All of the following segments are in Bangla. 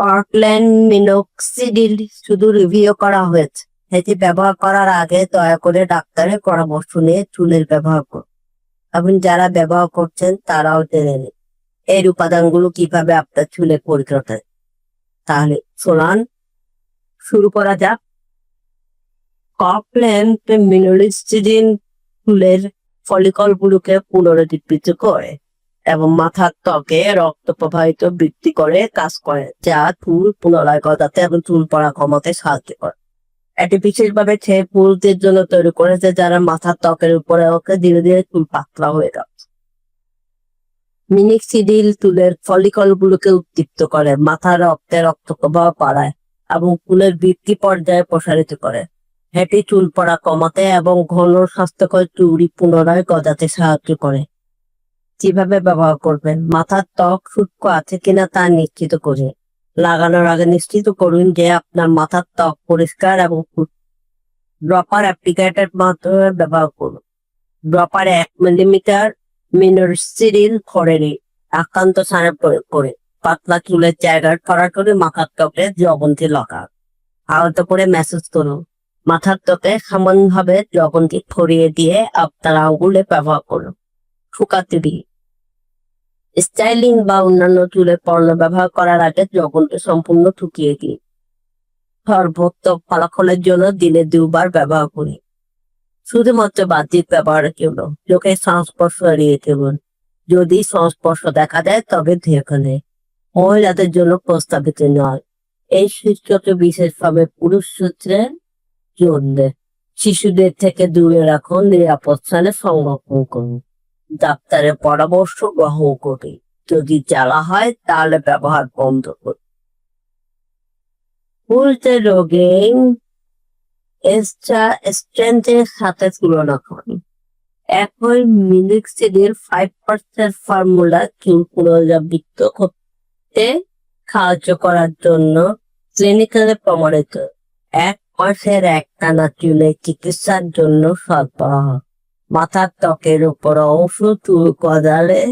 স্কটল্যান্ড মিনোক্সিডিল শুধু রিভিউ করা হয়েছে। এটি ব্যবহার করার আগে দয়া করে ডাক্তারের পরামর্শ নিয়ে চুলের ব্যবহার করুন। এবং যারা ব্যবহার করছেন তারাও জেনে নিন, এর উপাদানগুলো কীভাবে আপনার চুলে পরিচর্যা তাহলে শোনান শুরু করা যাক। কপল্যান্ড মিনোলিস্টিডিন চুলের ফলিকলগুলোকে পুনরুদ্দীপিত করে। এবং মাথার ত্বকে রক্ত প্রবাহিত বৃদ্ধি করে, কাজ করে, যা চুল পুনরায় গজাতে এবং চুল পড়া কমাতে সাহায্য করে। এটি বিশেষভাবে ছেলে পুরুষদের জন্য তৈরি করেছে যারা মাথার ত্বকের উপরে ওকে ধীরে ধীরে চুল পাতলা হয়ে যাচ্ছে। মিনিক্সিডিল চুলের ফলিকল গুলোকে উদ্দীপ্ত করে, মাথার রক্তে রক্ত প্রবাহ বাড়ায় এবং চুলের বৃদ্ধি পর্যায়ে প্রসারিত করে। এটি চুল পড়া কমাতে এবং ঘন স্বাস্থ্যকর চুরি পুনরায় গজাতে সাহায্য করে। কীভাবে ব্যবহার করবেন, মাথার ত্বক শুষ্ক আছে কিনা তা নিশ্চিত করে লাগানোর আগে নিশ্চিত করুন যে আপনার মাথার ত্বক পরিষ্কার এবং ড্রপার অ্যাপ্লিকেটের মাধ্যমে ব্যবহার করুন। ড্রপার এক মিলিমিটার মিনোসিডিল খড়েরি আক্রান্ত স্থানে প্রয়োগ করে পাতলা চুলের জায়গায় সরাসরি মাথার ত্বকে জবন্তি লাগান। আলাদা করে ম্যাসেজ করুন। মাথার ত্বকে সামান্যভাবে জবন্তি ছড়িয়ে দিয়ে আপনার আঙুলে ব্যবহার করুন। শুকাতে দিন। স্টাইলিং বা অন্যান্য চুলের পণ্য ব্যবহার করার আগে জগনকে সম্পূর্ণ ঠুকিয়ে দিন সর্বোত্ত ফলাফলের জন্য দিনে দুবার ব্যবহার করি। শুধুমাত্র বাহ্যিক ব্যবহারের জন্য। চোখের সংস্পর্শ এড়িয়ে চলুন। যদি সংস্পর্শ দেখা দেয়, তবে ধেয়ে মহিলাদের জন্য প্রস্তাবিত নয়। এই সূত্রটি বিশেষভাবে পুরুষ সূত্রের জন্য। শিশুদের থেকে দূরে রাখুন, নিরাপদ স্থানে সংরক্ষণ করুন। ডাক্তারের পরামর্শ গ্রহণ করি যদি জ্বালা হয়, তাহলে ব্যবহার বন্ধ করুন উল্টে রোগে এক্সট্রা স্ট্রেন্থের সাথে তুলনা করুন একই মিনিক্সিডের ফাইভ পার্সেন্ট ফর্মুলা চুল পুনরাবৃত্ত করতে সাহায্য করার জন্য ক্লিনিক্যালে প্রমাণিত। এক মাসের একটানা চুলের চিকিৎসার জন্য সরবরাহ মাথার ত্বকের উপর অংশ চুল কদালে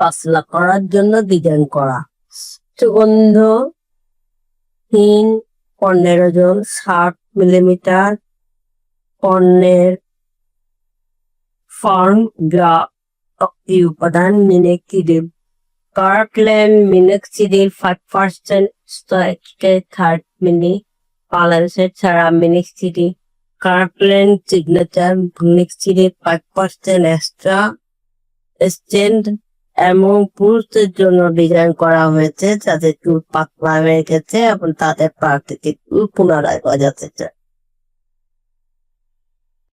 পাতলা করার জন্য ডিজাইন করা। সুগন্ধ তিন পনেরো জন ষাট মিলিমিটার, পণ্যের ফর্ম যা উপাদান minoxidil Kirkland minoxidil five percent third mini বাংলাদেশের ছাড়া minoxidil Kirkland signature minoxidil five percent extra stand এবং পুরুষদের জন্য ডিজাইন করা হয়েছে যাদের চুল পাতলা হয়ে গেছে এবং তাদের প্রাকৃতিক চুল পুনরায় গজাতে চায়